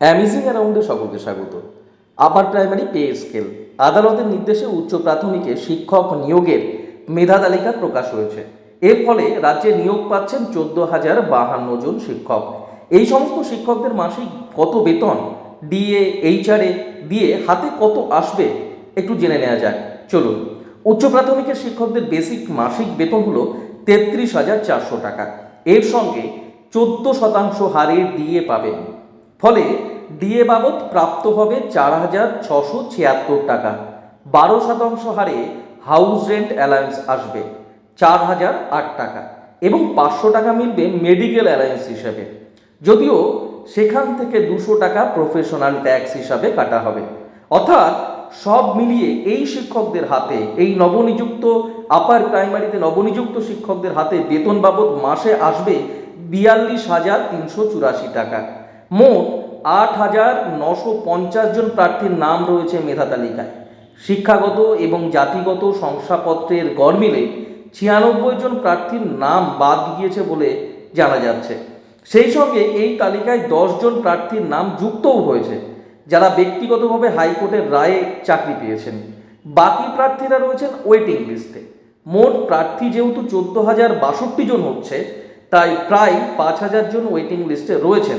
অ্যামিজিং অ্যারাউন্ডে সকলকে স্বাগত। আপার primary pay scale আদালতের নির্দেশে উচ্চ প্রাথমিকে শিক্ষক নিয়োগের মেধা তালিকা প্রকাশ হয়েছে। এর ফলে রাজ্যে নিয়োগ পাচ্ছেন চোদ্দ হাজার বাহান্ন জন শিক্ষক। এই সমস্ত শিক্ষকদের মাসিক কত বেতন? ডিএ এইচআরএ দিয়ে হাতে কত আসবে? একটু জেনে নেওয়া যাক। চলুন। উচ্চ প্রাথমিকের শিক্ষকদের বেসিক মাসিক বেতন হলো তেত্রিশ হাজার চারশো টাকা। এর সঙ্গে চোদ্দ শতাংশ হারে ডিএ পাবেন। ফলে ডিএ বাবদ প্রাপ্ত হবে চার হাজার ছশো ছিয়াত্তর টাকা। বারো শতাংশ হারে হাউস রেন্ট অ্যালায়েন্স আসবে, চার হাজার আট টাকা এবং পাঁচশো টাকা মিলবে মেডিকেল অ্যালায়েন্স হিসেবে। যদিও সেখান থেকে দুশো টাকা প্রফেশনাল ট্যাক্স হিসাবে কাটা হবে। অর্থাৎ সব মিলিয়ে এই শিক্ষকদের হাতে, এই নবনিযুক্ত আপার প্রাইমারিতে নবনিযুক্ত শিক্ষকদের হাতে বেতন বাবদ মাসে আসবে বিয়াল্লিশ হাজার তিনশো চুরাশি টাকা। মোট আট হাজার নশো পঞ্চাশ জন প্রার্থীর নাম রয়েছে মেধা তালিকায়। শিক্ষাগত এবং জাতিগত শংসাপত্রের গড় মিলে ছিয়ানব্বই জন প্রার্থীর নাম বাদ গিয়েছে বলে জানা যাচ্ছে। সেই সঙ্গে এই তালিকায় জন প্রার্থীর নাম যুক্তও হয়েছে, যারা ব্যক্তিগতভাবে হাইকোর্টের রায়ে চাকরি পেয়েছেন। বাকি প্রার্থীরা রয়েছেন ওয়েটিং লিস্টে। মোট প্রার্থী যেহেতু চোদ্দ হাজার বাষট্টি জন হচ্ছে, তাই প্রায় পাঁচ হাজার জন ওয়েটিং লিস্টে রয়েছেন।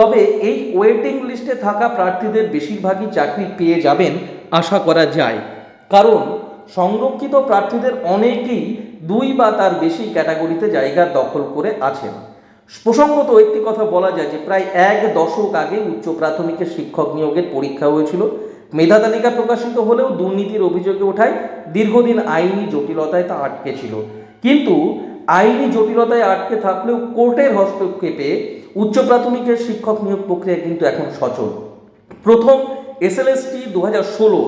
তবে এই ওয়েটিং লিস্টে থাকা প্রার্থীদের বেশিরভাগই চাকরি পেয়ে যাবেন আশা করা যায়। কারণ সংরক্ষিত প্রার্থীদের অনেকেই দুই বা তার বেশি ক্যাটাগরিতে জায়গা দখল করে আছেন। প্রসঙ্গত একটি কথা বলা যায় যে প্রায় এক দশক আগে উচ্চ প্রাথমিকের শিক্ষক নিয়োগের পরীক্ষা হয়েছিল। মেধা তালিকা প্রকাশিত হলেও দুর্নীতির অভিযোগে ওঠায় দীর্ঘদিন আইনি জটিলতায় তা আটকে ছিল। কিন্তু আইনি জটিলতায় আটকে থাকলেও কোর্টের হস্তক্ষেপে উচ্চ প্রাথমিকের শিক্ষক নিয়োগ প্রক্রিয়া কিন্তু এখন সচল। প্রথম এসএলএসটি দুহাজার ষোলো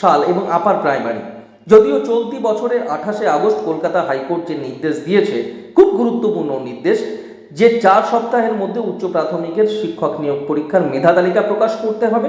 সাল এবং আপার প্রাইমারি। যদিও চলতি বছরের আঠাশে আগস্ট কলকাতা হাইকোর্ট যে নির্দেশ দিয়েছে, খুব গুরুত্বপূর্ণ নির্দেশ, যে চার সপ্তাহের মধ্যে উচ্চ প্রাথমিকের শিক্ষক নিয়োগ পরীক্ষার মেধা তালিকা প্রকাশ করতে হবে।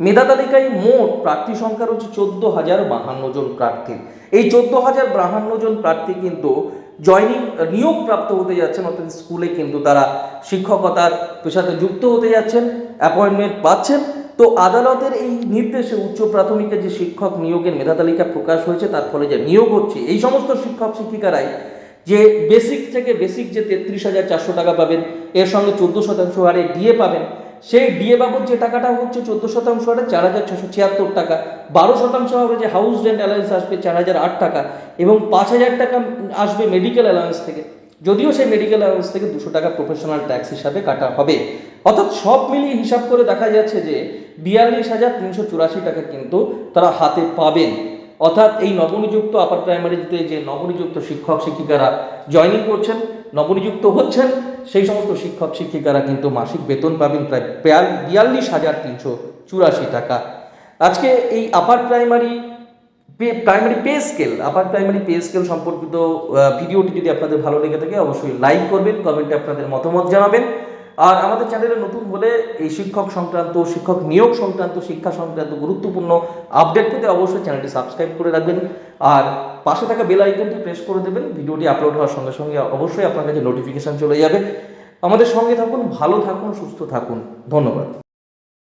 মেধা তালিকায় মোট প্রার্থী সংখ্যা রয়েছে চোদ্দ হাজার বাহান্ন জন প্রার্থী এই চোদ্দ হাজার বাহান্ন জন প্রার্থী কিন্তু জয়নিং নিয়োগ প্রাপ্ত হতে যাচ্ছেন, অর্থাৎ স্কুলে কিন্তু তারা শিক্ষকতার পেশাতে যুক্ত হতে যাচ্ছেন অ্যাপয়েন্টমেন্ট পাচ্ছেন। তো আদালতের এই নির্দেশে উচ্চ প্রাথমিকের যে শিক্ষক নিয়োগের মেধা তালিকা প্রকাশ হয়েছে, তার ফলে যে নিয়োগ হচ্ছে, এই সমস্ত শিক্ষক শিক্ষিকারাই যে বেসিক থেকে বেসিক যে তেত্রিশ হাজার চারশো টাকা পাবেন, এর সঙ্গে চোদ্দ শতাংশ হারে ডিএ পাবেন সেই ডিএ বাবদ যে টাকাটা হচ্ছে চোদ্দ শতাংশ হারে চার হাজার ছশো ছিয়াত্তর টাকা। বারো শতাংশ হারে যে হাউস রেন্ট অ্যালায়েন্স আসবে চার হাজার আট টাকা এবং পাঁচ হাজার টাকা আসবে মেডিকেল অ্যালায়েন্স থেকে। যদিও সেই মেডিকেল অ্যালায়েন্স থেকে দুশো টাকা প্রফেশনাল ট্যাক্স হিসাবে কাটা হবে। অর্থাৎ সব মিলিয়ে হিসাব করে দেখা যাচ্ছে যে বিয়াল্লিশ হাজার তিনশো চুরাশি টাকা কিন্তু তারা হাতে পাবেন। অর্থাৎ এই নবনিযুক্ত আপার প্রাইমারিতে যে নবনিযুক্ত শিক্ষক শিক্ষিকারা জয়েনিং করছেন, নবনিযুক্ত হচ্ছেন, সেই সমস্ত শিক্ষক শিক্ষিকারা কিন্তু মাসিক বেতন পাবেন প্রায় বিয়াল্লিশ হাজার তিনশো চুরাশি টাকা। আজকে এই upper primary pay primary pay scale upper primary pay scale সম্পর্কিত ভিডিওটি যদি আপনাদের ভালো লেগে থাকে, অবশ্যই লাইক করবেন কমেন্টে আপনাদের মতামত জানাবেন। আর আমাদের চ্যানেলে নতুন হলে এই শিক্ষক সংক্রান্ত, শিক্ষক নিয়োগ সংক্রান্ত, শিক্ষা সংক্রান্ত গুরুত্বপূর্ণ আপডেট পেতে অবশ্যই চ্যানেলটি সাবস্ক্রাইব করে রাখবেন। আর পাশে থাকা বেল আইকনটি প্রেস করে দেবেন। ভিডিওটি আপলোড হওয়ার সঙ্গে সঙ্গে অবশ্যই আপনার কাছে নোটিফিকেশান চলে যাবে। আমাদের সঙ্গে থাকুন, ভালো থাকুন, সুস্থ থাকুন। ধন্যবাদ।